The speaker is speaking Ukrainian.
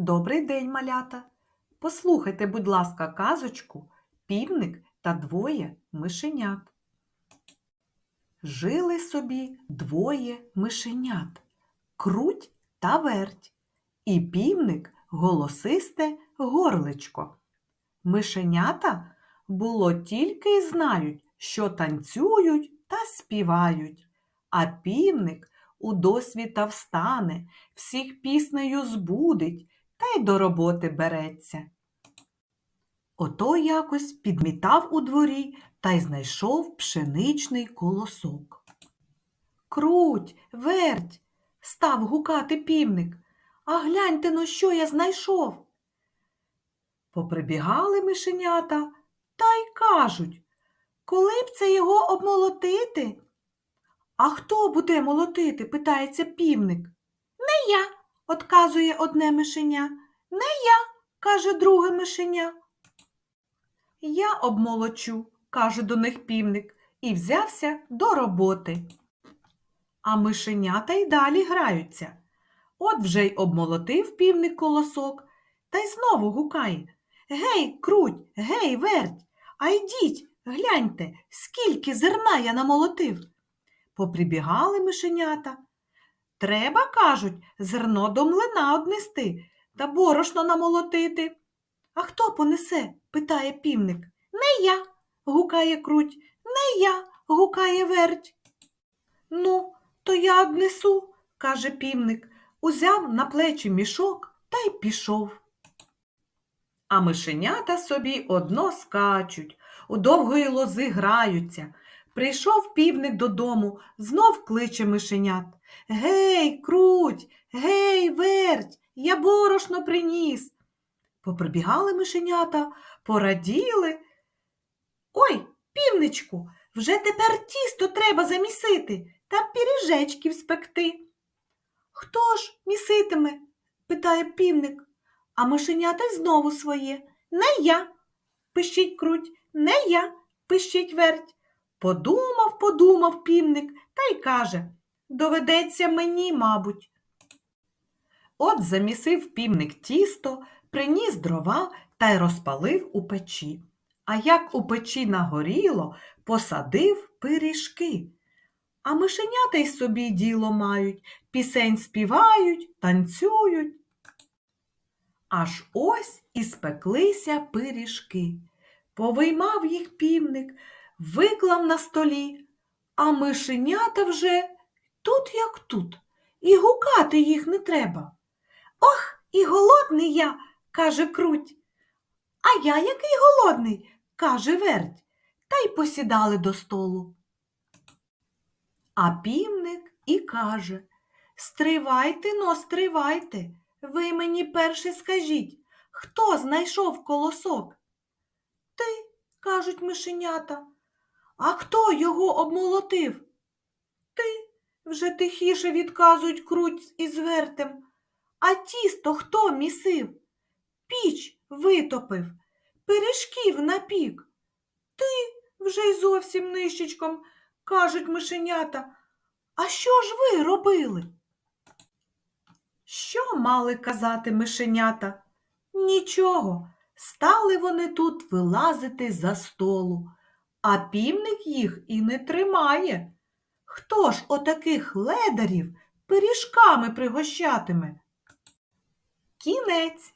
Добрий день, малята! Послухайте, будь ласка, казочку Півник та двоє мишенят. Жили собі двоє мишенят круть та верть, і півник голосисте горличко. Мишенята було тільки й знають, що танцюють та співають, а півник у досвіта встане, всіх піснею збудить до роботи береться. Ото якось підмітав у дворі та й знайшов пшеничний колосок. Круть, верть, став гукати півник. А гляньте но, що я знайшов. Поприбігали мишенята та й кажуть, коли б це його обмолотити? А хто буде молотити? питається півник. Не я, отказує одне мишеня. Не я, каже друге мишеня. Я обмолочу, каже до них півник, і взявся до роботи. А мишенята й далі граються. От вже й обмолотив півник колосок та й знову гукає. Гей, круть, гей, верть, а йдіть, гляньте, скільки зерна я намолотив. Поприбігали мишенята. Треба, кажуть, зерно до млина однести та борошно намолотити. А хто понесе? питає півник. Не я, гукає круть, не я, гукає верть. Ну, то я однесу, каже півник, узяв на плечі мішок та й пішов. А мишенята собі одно скачуть, у довгої лози граються. Прийшов півник додому, знов кличе мишенят. Гей, круть, гей, верть, я борошно приніс. Поприбігали мишенята, пораділи. Ой, півничку, вже тепер тісто треба замісити та піріжечків спекти. Хто ж міситиме? питає півник, а мишенята й знову своє. Не я, пищить круть, не я, пищить верть. Подумав, подумав півник та й каже доведеться мені, мабуть. От замісив півник тісто, приніс дрова та й розпалив у печі. А як у печі нагоріло, посадив пиріжки. А мишенята й собі діло мають, пісень співають, танцюють. Аж ось і спеклися пиріжки. Повиймав їх півник, виклав на столі, а мишенята вже тут як тут, і гукати їх не треба. Ох, і голодний я, каже круть. А я який голодний, каже верть, та й посідали до столу. А півник і каже Стривайте но, стривайте, ви мені перше скажіть, хто знайшов колосок? Ти, кажуть мишенята, а хто його обмолотив? Ти вже тихіше відказують круть із вертем. А тісто хто місив? Піч витопив, пиріжків напік. Ти вже й зовсім нищечком, кажуть мишенята. А що ж ви робили? Що мали казати мишенята? Нічого, стали вони тут вилазити за столу, а півник їх і не тримає. Хто ж отаких ледарів пиріжками пригощатиме? Кінець.